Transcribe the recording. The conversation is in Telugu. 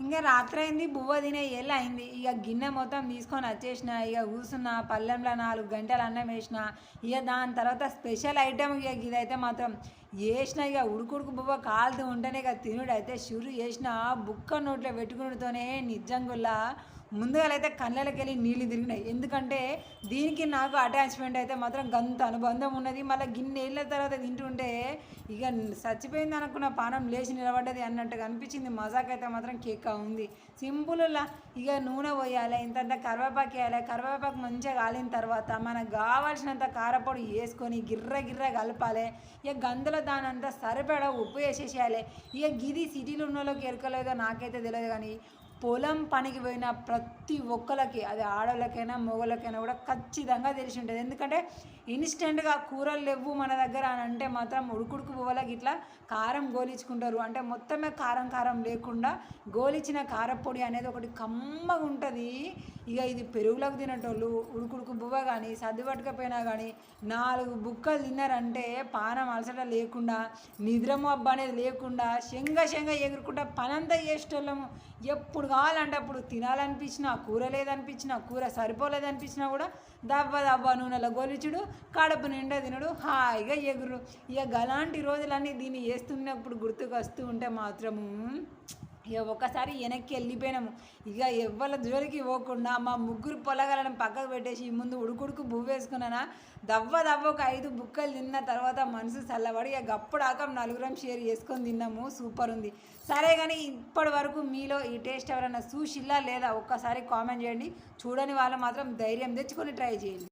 ఇంకా రాత్రి అయింది బువ్వ తినే ఎల్లు అయింది. ఇక గిన్నె మొత్తం తీసుకొని వచ్చేసిన ఇక కూర్చున్న పల్లెంలో నాలుగు గంటలు అన్నం వేసిన ఇక దాని తర్వాత స్పెషల్ ఐటెం ఇక ఇదైతే మాత్రం వేసిన ఇక ఉడుకుడుకు బువ్వ కాలుతూ ఉంటేనే ఇక తినుడు అయితే షురు చేసిన బుక్క నోట్లో పెట్టుకునితోనే నిజంగుల్లా ముందుగా అయితే కళ్ళకి వెళ్ళి నీళ్ళు తిరిగినాయి. ఎందుకంటే దీనికి నాకు అటాచ్మెంట్ అయితే మాత్రం గంత అనుబంధం ఉన్నది. మళ్ళీ గిన్నె ఏళ్ళ తర్వాత తింటుంటే ఇక చచ్చిపోయింది అనుకున్న పానం లేచి నిలబడ్డది అన్నట్టుగా అనిపించింది. మజాక్ అయితే మాత్రం కేక్ ఉంది. సింపుల్లా ఇక నూనె పోయాలి ఇంతంత కరివేపాకు వేయాలి. కరివేపాకు మంచిగా కాలిన తర్వాత మనకు కావాల్సినంత కారపొడి వేసుకొని గిర్ర గిర్ర కలపాలి. ఇక గందులో దానంతా సరిపడా ఉప్పు వేసేసేయాలి. ఇక గిది సిటీలో ఉన్న వాళ్ళకి ఎరకలేదో నాకైతే తెలియదు కానీ పొలం పనికి పోయిన ప్రతి ఒక్కరికి అది ఆడవాళ్ళకైనా మొగలకైనా కూడా ఖచ్చితంగా తెలిసి ఉంటుంది. ఎందుకంటే ఇన్స్టెంట్గా కూరలు లేవు మన దగ్గర అని అంటే మాత్రం ఉడుకుడుకు పోవాలకి ఇట్లా కారం గోలించుకుంటారు అంటే మొత్తమే కారం కారం లేకుండా గోలిచిన కారపొడి అనేది ఒకటి కమ్మగా ఉంటుంది. ఇక ఇది పెరుగులకు తినేటోళ్ళు ఉడుకుడుకు బువ్వ కానీ సర్దుబట్టుకపోయినా కానీ నాలుగు బుక్కలు తిన్నారంటే పానం అలసట లేకుండా నిద్రము అబ్బ అనేది లేకుండా శంగ శంగ ఎగురుకుంటా పనంతా చేసేటోళ్ళము. ఎప్పుడు కావాలంటే అప్పుడు తినాలనిపించినా కూర లేదనిపించినా కూర సరిపోలేదనిపించినా కూడా దబ్బ దవ్వ నూనెలో గొలిచుడు కడుపు నిండా తినడు హాయిగా ఎగురు. ఇక అలాంటి రోజులన్నీ దీన్ని వేస్తున్నప్పుడు గుర్తుకు వస్తూ ఉంటే మాత్రము ఇక ఒకసారి వెనక్కి వెళ్ళిపోయినాము. ఇక ఎవరి జోలికి పోకుండా మా ముగ్గురు పొలగలను పక్కకు పెట్టేసి ముందు ఉడుకుడుకు బువ్వేసుకున్నానా. దవ్వ దవ్వ ఒక ఐదు బుక్కలు తిన్న తర్వాత మనసు చల్లబడి ఇక గప్పుడు నలుగురం షేర్ చేసుకొని తిన్నాము. సూపర్ ఉంది. సరే కానీ ఇప్పటి వరకు మీలో ఈ టేస్ట్ ఎవరైనా చూసిల్లా లేదా ఒక్కసారి కామెంట్ చేయండి. చూడని వాళ్ళు మాత్రం ధైర్యం తెచ్చుకొని ట్రై చేయండి.